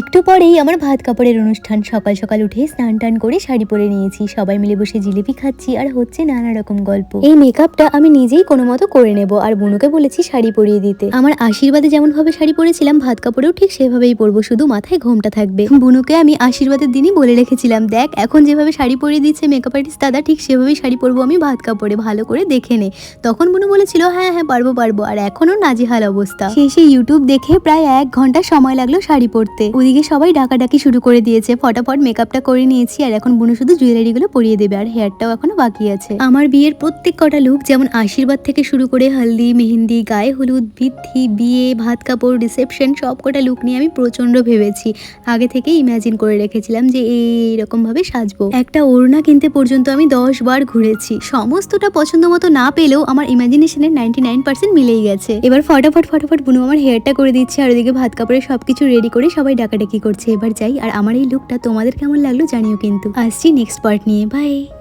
একটু পরেই আমার ভাত কাপড়ের অনুষ্ঠান। সকাল সকাল উঠে স্নান টান করে শাড়ি পরে নিয়েছি। সবাই মিলে বসে জিলিপি খাচ্ছি আর হচ্ছে নানা রকম গল্প। এই মেকআপটা আমি নিজেই কোনো মতো করে নেব আর বুনুকে বলেছি শাড়ি পরিয়ে দিতে। আমার আশীর্বাদে যেমন ভাবে শাড়ি পরেছিলাম, ভাত কাপড়েও ঠিক সেভাবেই পরবো, শুধু মাথায় ঘোমটা থাকবে। বুনুকে আমি আশীর্বাদের দিনই বলে রেখেছিলাম, দেখ, এখন যেভাবে শাড়ি পরিয়ে দিচ্ছে মেকআপ আর্টিস্ট দাদা, ঠিক সেভাবেই শাড়ি পরবো আমি ভাত কাপড়ে, ভালো করে দেখে নে। তখন বুনু বলেছিল হ্যাঁ হ্যাঁ পারব পারব। আর এখনও নাজেহাল অবস্থা। শেষে ইউটিউব দেখে প্রায় এক ঘণ্টা সময় লাগল শাড়ি পরতে। ওদিকে সবাই ডাকাডাকি শুরু করে দিয়েছে। ফটাফট মেকআপটা করে নিয়েছি আর এখন বুনু শুধু জুয়েলারি গুলো পরিয়ে দেবে আর হেয়ারটাও এখনও বাকি আছে। আমার বিয়ের প্রত্যেক কটা লুক যেমন আশীর্বাদ থেকে শুরু করে হলদি, মেহেন্দি, গায়ে হলুদ বৃদ্ধি বিয়ে, ভাত কাপড় রিসেপশন সব কটা লুক নিয়ে আমি প্রচণ্ড ভেবেছি। আগে থেকে ইমাজিন করে রেখেছিলাম যে এইরকম ভাবে সাজবো। একটা ওড়না কিনতে পর্যন্ত আমি দশ বার ঘুরেছি। সমস্তটা পছন্দ মতো না পেলেও আমার ইমাজিনেশনের নাইনটি নাইন পার্সেন্ট মিলেই গেছে। এবার ফটাফট ফটাফট বুনু আমার হেয়ারটা করে দিচ্ছে আর ওদিকে ভাত কাপড়ে সবকিছু রেডি করে সবাই ডাকাডাকি করছে? এবার যাই। আর আমার এই লুকটা তোমাদের কেমন লাগল জানিও কিন্তু। আসছি নেক্সট পার্ট নিয়ে। বাই